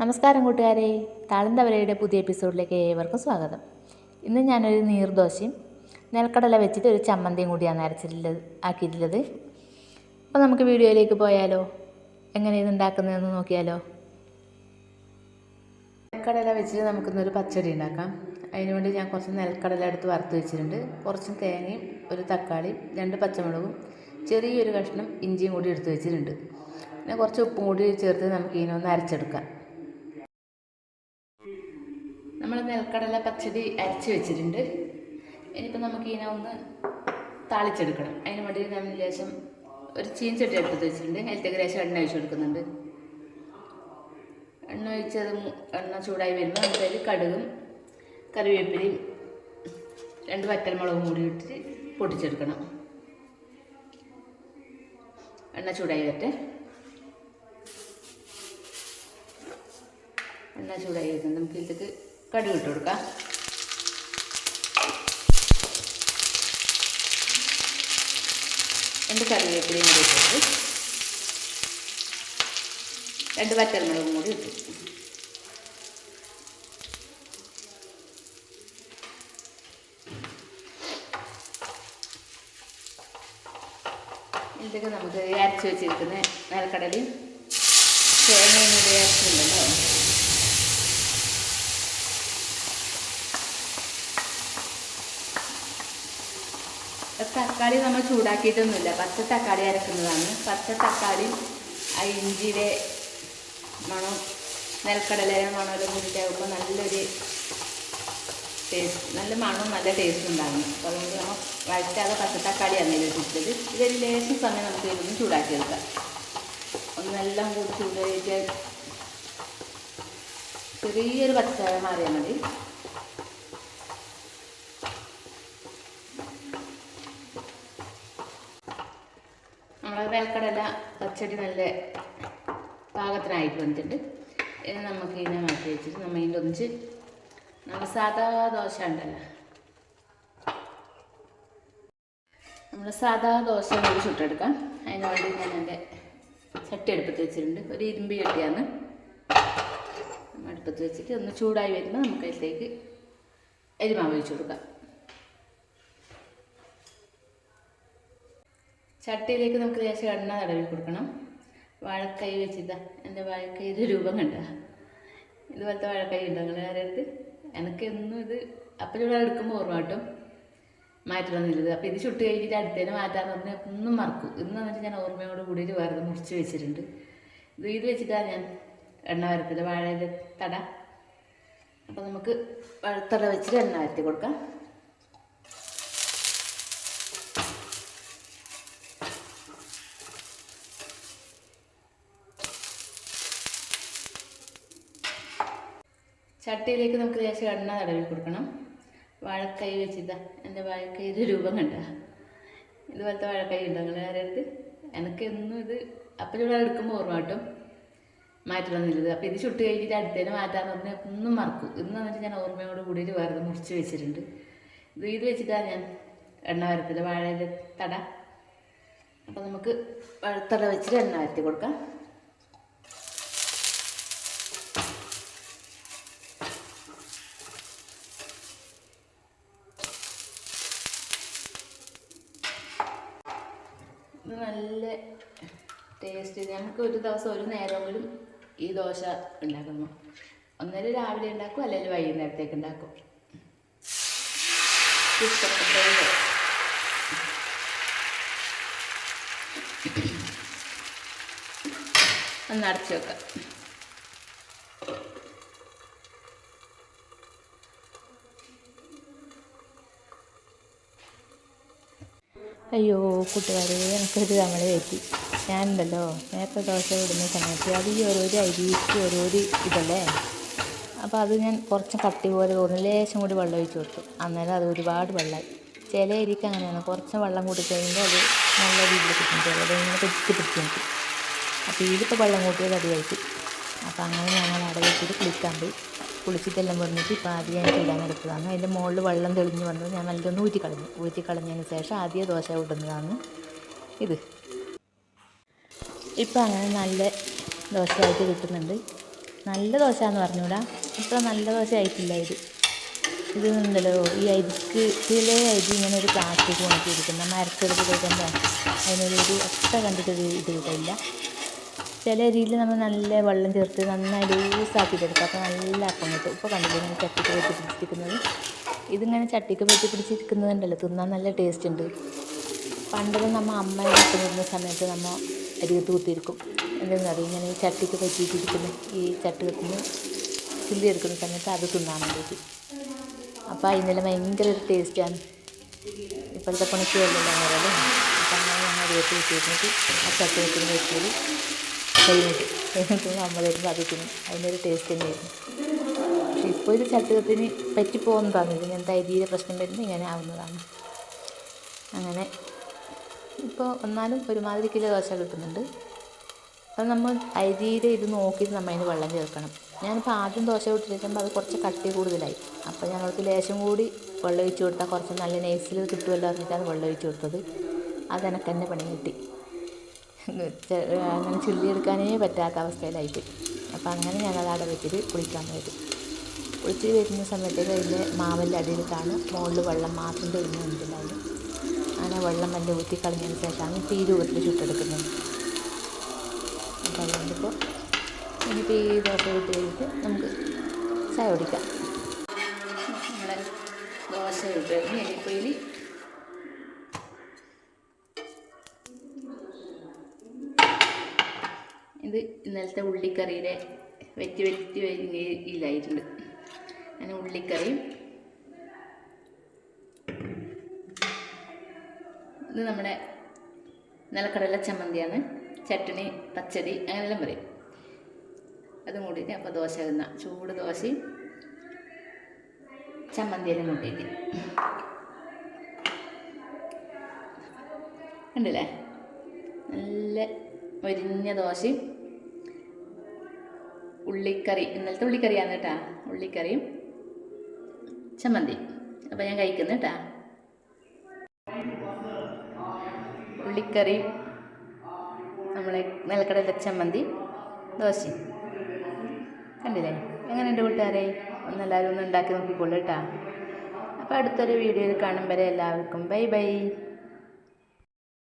നമസ്കാരം കൂട്ടുകാരെ. താളന്തവരയുടെ പുതിയ എപ്പിസോഡിലേക്ക് ഏവർക്കും സ്വാഗതം. ഇന്ന് ഞാനൊരു നീർദോശയും നെൽക്കടല വെച്ചിട്ട് ഒരു ചമ്മന്തിയും കൂടിയാണ് അരച്ചിട്ടുള്ളത് ആക്കിയിട്ടുള്ളത്. അപ്പോൾ നമുക്ക് വീഡിയോയിലേക്ക് പോയാലോ? എങ്ങനെ ഇത് ഉണ്ടാക്കുന്നതെന്ന് നോക്കിയാലോ? നെൽക്കടല വെച്ചിട്ട് നമുക്കിന്നൊരു പച്ചടി ഉണ്ടാക്കാം. അതിനുവേണ്ടി ഞാൻ കുറച്ച് നെൽക്കടല എടുത്ത് വറുത്ത് വെച്ചിട്ടുണ്ട്. കുറച്ച് തേങ്ങയും ഒരു തക്കാളിയും രണ്ട് പച്ചമുളകും ചെറിയൊരു കഷ്ണം ഇഞ്ചിയും കൂടി എടുത്ത് വെച്ചിട്ടുണ്ട്. പിന്നെ കുറച്ച് ഉപ്പും കൂടി ചേർത്ത് നമുക്ക് ഇതിനൊന്ന് അരച്ചെടുക്കാം നമ്മൾ നിലക്കടല പച്ചടി അരച്ച് വെച്ചിട്ടുണ്ട്. ഇനിയിപ്പോൾ നമുക്ക് ഇതിനെ ഒന്ന് താളിച്ചെടുക്കണം. അതിന് വേണ്ടി ഞാൻ ലേശം ഒരു ചീഞ്ചട്ടി എടുത്ത് വെച്ചിട്ടുണ്ട്. അതിലത്തേക്ക് ലേശം എണ്ണ ഒഴിച്ച് കൊടുക്കുന്നുണ്ട്. എണ്ണ ഒഴിച്ചത് എണ്ണ ചൂടായി വരുമ്പോൾ നമുക്ക് അതിൽ കടുകും കറിവേപ്പിലയും രണ്ട് വറ്റൽമുളകും കൂടി ഇട്ടിട്ട് പൊട്ടിച്ചെടുക്കണം. എണ്ണ ചൂടായി വരട്ടെ. എണ്ണ ചൂടായി വരുന്നത് നമുക്ക് ഇതിലേക്ക് കടുക് ഇട്ട് കൊടുക്കാം. രണ്ട് കറിവേപ്പിലയും കൂടി ഇട്ടിട്ട് രണ്ട് വറ്റൽമുളകും കൂടി ഇട്ടു ഇതൊക്കെ നമുക്ക് അരച്ച് വെച്ചിരിക്കുന്ന നിലക്കടലയും തേങ്ങയും കൂടി അരച്ചില്ലല്ലോ തക്കാളി നമ്മൾ ചൂടാക്കിയിട്ടൊന്നുമില്ല. പച്ച തക്കാളി അരക്കുന്നതാണ്. പച്ച തക്കാളി ആ ഇഞ്ചിയുടെ മണം നെൽക്കടലയുടെ മണമെല്ലാം കൂടിയിട്ടാകുമ്പോൾ നല്ലൊരു ടേസ്റ്റ് നല്ല മണവും നല്ല ടേസ്റ്റ് ഉണ്ടാകും. അപ്പോൾ അതുകൊണ്ട് നമ്മൾ വഴറ്റാതെ പച്ച തക്കാളിയാണ് ഇതിലിട്ടിട്ടത് ഇതൊരു ലേശം സമയം നമുക്ക് ഇതൊന്ന് ചൂടാക്കി എടുക്കാം. ഒന്നെല്ലാം കൂടി ചൂടായിട്ട് ചെറിയൊരു പച്ചക്കറി മാറിയാൽ മതി. വേൽക്കടല പച്ചടി നല്ല പാകത്തിനായിട്ട് വന്നിട്ടുണ്ട്. ഇനി നമുക്ക് ഇതിനെ മാറ്റി വെച്ചിട്ട് നമ്മൾ ഇതിന്റെ ഒന്നിച്ച് നമ്മൾ സാധാ ദോശ ഉണ്ടല്ലോ. നമ്മൾ സാധാ ദോശ കൂടി ചുട്ടെടുക്കാം. അതിന് വേണ്ടി ഞാൻ എന്റെ ചട്ടി അടുപ്പത്ത് വെച്ചിട്ടുണ്ട്. ഒരു ഇരുമ്പ് ചട്ടിയാണ്. അടുപ്പത്ത് വെച്ചിട്ട് ഒന്ന് ചൂടായി വരുമ്പോൾ നമുക്ക് അതിലേക്ക് അരിമാവ് വെച്ച് കൊടുക്കാം. ചട്ടിയിലേക്ക് നമുക്ക് ലേശം എണ്ണ തടവി കൊടുക്കണം. വാഴക്കൈ വെച്ചിട്ടാ എന്റെ വാഴക്കൈയുടെ രൂപം കണ്ട. ഇതുപോലത്തെ വാഴക്കൈ ഉണ്ടോ നിങ്ങൾ ആരെടുത്ത് ഇത് അപ്പം ചൂടാ എടുക്കുമ്പോൾ ഓർമ്മ കിട്ടും. മാറ്റണമെന്നില്ലത് അപ്പോൾ ഇത് ചുട്ട് കഴിഞ്ഞിട്ട് അടുത്തേനെ മാറ്റാന്ന് പറഞ്ഞാൽ ഒന്നും മറക്കും. ഇന്ന് വന്നിട്ട് ഞാൻ ഓർമ്മയോട് കൂടിയിട്ട് വേറെ മുറിച്ച് വെച്ചിട്ടുണ്ട്. ഇത് ഇത് വെച്ചിട്ടാണ് ഞാൻ എണ്ണ വരത്തില്ല. വാഴയുടെ തട. അപ്പോൾ നമുക്ക് വാഴത്തട വെച്ചിട്ട് എണ്ണ വരത്തി കൊടുക്കാം. ചട്ടിയിലേക്ക് നമുക്ക് ലേശം എണ്ണ തടവി കൊടുക്കണം. വാഴക്കൈ വെച്ചിട്ടാ എന്റെ വാഴക്കൈയുടെ രൂപം കണ്ട. ഇതുപോലത്തെ വാഴക്കൈ ഉണ്ടോ നിങ്ങൾ ആരെടുത്ത് എനിക്ക് എന്നും ഇത് അപ്പം ഇവിടെ എടുക്കുമ്പോൾ ഓർമ്മ കിട്ടും. മാറ്റണമെന്നില്ലത് അപ്പോൾ ഇത്. ചുട്ട് കഴിഞ്ഞിട്ട് അടുത്തേനെ മാറ്റാന്ന് പറഞ്ഞാൽ ഒന്നും മറക്കും. ഇന്ന് വന്നിട്ട് ഞാൻ ഓർമ്മയോട് കൂടിയിട്ട് വേറെ മുറിച്ച് വെച്ചിട്ടുണ്ട്. ഇത് ഇത് വെച്ചിട്ടാണ് ഞാൻ എണ്ണ വരത്തില്ല വാഴയുടെ തട. അപ്പോൾ നമുക്ക് വാഴത്തട വെച്ചിട്ട് എണ്ണ വരത്തി കൊടുക്കാം. നല്ല ടേസ്റ്റ് ഞങ്ങൾക്ക് ഒരു ദിവസം ഒരു നേരമെങ്കിലും ഈ ദോശ ഉണ്ടാക്കുന്നു. ഒന്നര രാവിലെ ഉണ്ടാക്കും അല്ലെങ്കിൽ വൈകുന്നേരത്തേക്ക് ഉണ്ടാക്കും. ഇഷ്ടപ്പെട്ടത്. ഒന്ന് അടച്ചു വെക്കാം. അയ്യോ കൂട്ടുകാരെ എനിക്കൊരു തമിഴ് പറ്റി ഞാനുണ്ടല്ലോ നേരത്തെ ദോശ ഇടുന്ന സമയത്ത് അത് ഈ ഓരോരോ അരിക്ക് ഓരോരോ ഇതല്ലേ? അപ്പോൾ അത് ഞാൻ കുറച്ച് കട്ടി പോലെ തോന്നി ലേശം കൂടി വെള്ളം ഒഴിച്ച് കൊടുത്തു. അന്നേരം അത് ഒരുപാട് വെള്ളമായി ചില അരിക്ക് അങ്ങനെയാണ്. കുറച്ച് വെള്ളം കൂടി കഴിയുമ്പോൾ അത് നല്ല രീതിയിൽ കിട്ടും ചിലത് ഇങ്ങനെ പിടിച്ച് പിടിച്ച് നിൽക്കും. അപ്പോൾ ഇതിപ്പോൾ വെള്ളം കൂട്ടിയത് അടിയായിട്ട് അപ്പോൾ അങ്ങനെ ഞങ്ങൾ അവിടെ വെച്ചിട്ട് കുളിക്കാൻ പോയി കുളിച്ചിട്ടെല്ലാം വന്നിട്ട് ഇപ്പോൾ ആദ്യം ഞാൻ ചൂടാൻ എടുത്തതാണ്. അതിന്റെ മുകളിൽ വെള്ളം തെളിഞ്ഞ് വന്നു. ഞാൻ നല്ലൊന്ന് ഊറ്റി കളഞ്ഞു. ഊറ്റി കളഞ്ഞതിന് ശേഷം ആദ്യം ദോശ ഇടുന്നതാണ് ഇത്. ഇപ്പോൾ അങ്ങനെ നല്ല ദോശയായിട്ട് കിട്ടുന്നുണ്ട്. നല്ല ദോശ എന്ന് പറഞ്ഞൂടാ. ഇത്ര നല്ല ദോശ ആയിട്ടില്ല ഇത്. ഇത് ഉണ്ടല്ലോ ഈ അരിക്ക് ചില അരി ഇങ്ങനെ ഒരു പ്ലാസ്റ്റിക് ഉണക്കിയിരിക്കുന്ന മരച്ചെടുത്ത് കഴിക്കുമ്പോൾ അതിനൊരു ഒട്ട കണ്ടിട്ട് ഇത് കിട്ടില്ല ചില അരിയിൽ നമ്മൾ നല്ല വെള്ളം ചേർത്ത് നന്നായി ലൂസാക്കിയിട്ടെടുക്കും അപ്പോൾ നല്ല അപ്പം കിട്ടും. ഇപ്പോൾ കണ്ടില്ലേ ഇങ്ങനെ ചട്ടിക്ക് പറ്റി പിടിച്ചിരിക്കുന്നത്? ഇതിങ്ങനെ ചട്ടിക്ക് വെച്ച് പിടിച്ചിരിക്കുന്നതുണ്ടല്ലോ. തിന്നാൻ നല്ല ടേസ്റ്റ് ഉണ്ട്. പണ്ടൊക്കെ നമ്മൾ അമ്മ നിൽക്കുന്ന സമയത്ത് നമ്മൾ അരികത്ത് കുത്തിയിരിക്കും. എന്തെന്ന് അറിയാം? ഇങ്ങനെ ഈ ചട്ടിക്ക് പറ്റിയിട്ടിരിക്കുന്ന ഈ ചട്ടി വെക്കുന്ന ചില്ലി എടുക്കുന്ന സമയത്ത് അത് തിന്നാൻ വേണ്ടിയിട്ട്. അപ്പോൾ അതിനെല്ലാം ഭയങ്കര ഒരു ടേസ്റ്റാണ് ഇപ്പോഴത്തെ പണിക്ക് വല്ലല്ലോ അങ്ങനെയല്ലേ അപ്പം അങ്ങനെ ഞങ്ങൾ അരികത്ത് കുത്തിയിരുന്നിട്ട് ആ ചട്ടി വെക്കുന്ന വെച്ചത് വരുമ്പോൾ അത് തിന്നും അതിന്റെ ഒരു ടേസ്റ്റ് തന്നെയായിരുന്നു പക്ഷെ ഇപ്പോൾ ഇത് ചട്ടുകത്തിന് പറ്റിപ്പോകുന്നതാണ്. ഇത് ഇങ്ങനത്തെ അരിയിലെ പ്രശ്നം വരുമ്പോൾ ഇങ്ങനെ ആവുന്നതാണ്. അങ്ങനെ ഇപ്പോൾ ഒന്നാലും ഒരുമാതിരി കിലോ ദോശ കിട്ടുന്നുണ്ട്. അപ്പം നമ്മൾ അരിയുടെ ഇത് നോക്കിയിട്ട് നമ്മൾ അതിന് വെള്ളം ചേർക്കണം. ഞാനിപ്പോൾ ആദ്യം ദോശ വിട്ടിരിക്കുമ്പോൾ അത് കുറച്ച് കട്ടി കൂടുതലായി. അപ്പോൾ ഞങ്ങൾക്ക് ലേശം കൂടി വെള്ളം ഒഴിച്ച് കൊടുത്താൽ കുറച്ച് നല്ല നൈസിൽ കിട്ടുമല്ലോ പറഞ്ഞിട്ടാണ് വെള്ളം ഒഴിച്ച് കൊടുത്തത്. അത് എനിക്ക് തന്നെ പണി കിട്ടി. അങ്ങനെ ചില്ലിയെടുക്കാനേ പറ്റാത്ത അവസ്ഥയിലായിട്ട്. അപ്പോൾ അങ്ങനെ ഞങ്ങൾ അവിടെ വെച്ചിട്ട് കുളിക്കാൻ വരും കുളിച്ച് വരുന്ന സമയത്തേക്ക് അതിന്റെ മാവിന്റെ അടിയിലിട്ടാണ് മുകളിൽ വെള്ളം മാത്രം തെളിഞ്ഞ് വന്നിട്ടുണ്ടായിരുന്നു അങ്ങനെ വെള്ളം വല്ല ഊറ്റി കളഞ്ഞതിന് ശേഷമാണ് ഈ രൂപത്തിൽ ചുട്ടെടുക്കുന്നത്. അപ്പോൾ അതുകൊണ്ടിപ്പോൾ ഇനിയിപ്പോൾ ഈ ദോശ വിട്ട് കഴിഞ്ഞിട്ട് നമുക്ക് ചായ കുടിക്കാം. നമ്മുടെ ദോശ ഇട്ട് കഴിഞ്ഞ് ഇനിയിപ്പോൾ ഇതിൽ ഇത് ഇന്നലത്തെ ഉള്ളിക്കറിയുടെ വെറ്റി വെറ്റി ഇല്ലായിട്ടുണ്ട് അങ്ങനെ ഉള്ളിക്കറിയും. ഇത് നമ്മുടെ നിലക്കടല ചമ്മന്തിയാണ്. ചട്ടണി പച്ചടി അങ്ങനെയെല്ലാം പറയും. അതും കൂടിയിട്ട് അപ്പോൾ ദോശ തിന്ന. ചൂട് ദോശയും ചമ്മന്തിയെല്ലാം കൂട്ടിയിട്ട്. ഉണ്ടല്ലേ നല്ല ഒരിഞ്ഞ ദോശയും ഉള്ളിക്കറി ഇന്നലത്തെ ഉള്ളിക്കറിയാണ് കേട്ടാ. ഉള്ളിക്കറിയും ചമ്മന്തി. അപ്പോൾ ഞാൻ കഴിക്കുന്നു കേട്ടാ. ഉള്ളിക്കറി നമ്മളെ നിലക്കടയിലെ ചമ്മന്തി ദോശയും. കണ്ടില്ലേ? എങ്ങനെ ഉണ്ട് കൂട്ടുകാരെ? ഒന്നെല്ലാവരും ഒന്ന് ഉണ്ടാക്കി നോക്കിക്കോളൂ കേട്ടോ. അപ്പോൾ അടുത്തൊരു വീഡിയോയിൽ വരെ എല്ലാവർക്കും. Bye bye.